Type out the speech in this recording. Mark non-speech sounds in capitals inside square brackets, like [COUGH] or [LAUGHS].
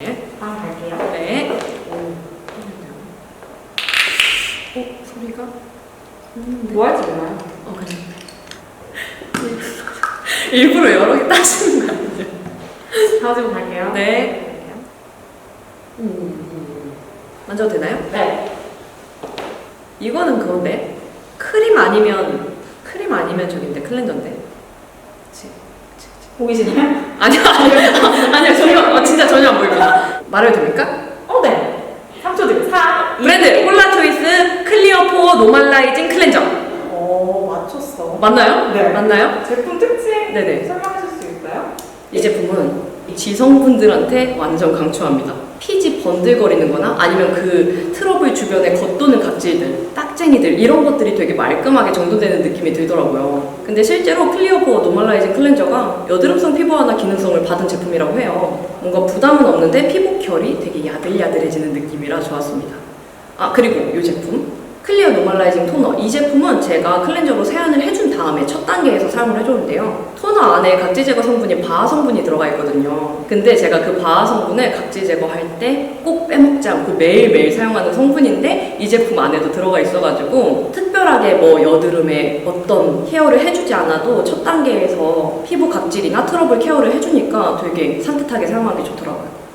네. 갈게요. 네. 오, 어, 소리가? 음, 뭐 할지 몰라요. 어, 그래. [LAUGHS] 일부러 여러 개 따시는 거 아니죠? 다음 갈게요. 네. 음, 만져도 되나요? 네. 이거는 그건데 크림 아니면 크림 아니면 저긴데 클렌저인데. 그치? 그치, 그치. 보이시나요? 아니요, 아니요, [LAUGHS] 아니요, 전혀, 어, 진짜 전혀 안 보입니다. 말해도 됩니까? 어, 네. 3초 드릴게요. 4, 2, 브랜드 콜라 초이스 클리어 포어 노멀라이징 클렌저. 오, 맞췄어. 맞나요? 네. 맞나요? 제품 특징 네네. 설명해 줄수 있어요? 이 제품은 지성분들한테 완전 강추합니다. 피지 번들거리는 거나 아니면 그 트러블 주변에 겉도는 각질들, 딱쟁이들 이런 것들이 되게 말끔하게 정돈되는 느낌이 들더라고요. 근데 실제로 클리어포어 노멀라이징 클렌저가 여드름성 피부화나 기능성을 받은 제품이라고 해요. 뭔가 부담은 없는데 피부 결이 되게 야들야들해지는 느낌이라 좋았습니다. 아 그리고 이 제품 노멀라이징 토너 이 제품은 제가 클렌저로 세안을 해준 다음에 첫 단계에서 사용을 해줬는데요. 토너 안에 각질 제거 성분인 바하 성분이 들어가 있거든요. 근데 제가 그 바하 성분을 각질 제거할 때 꼭 빼먹지 않고 매일매일 사용하는 성분인데 이 제품 안에도 들어가 있어가지고 특별하게 뭐 여드름에 어떤 케어를 해주지 않아도 첫 단계에서 피부 각질이나 트러블 케어를 해주니까 되게 산뜻하게 사용하기 좋더라고요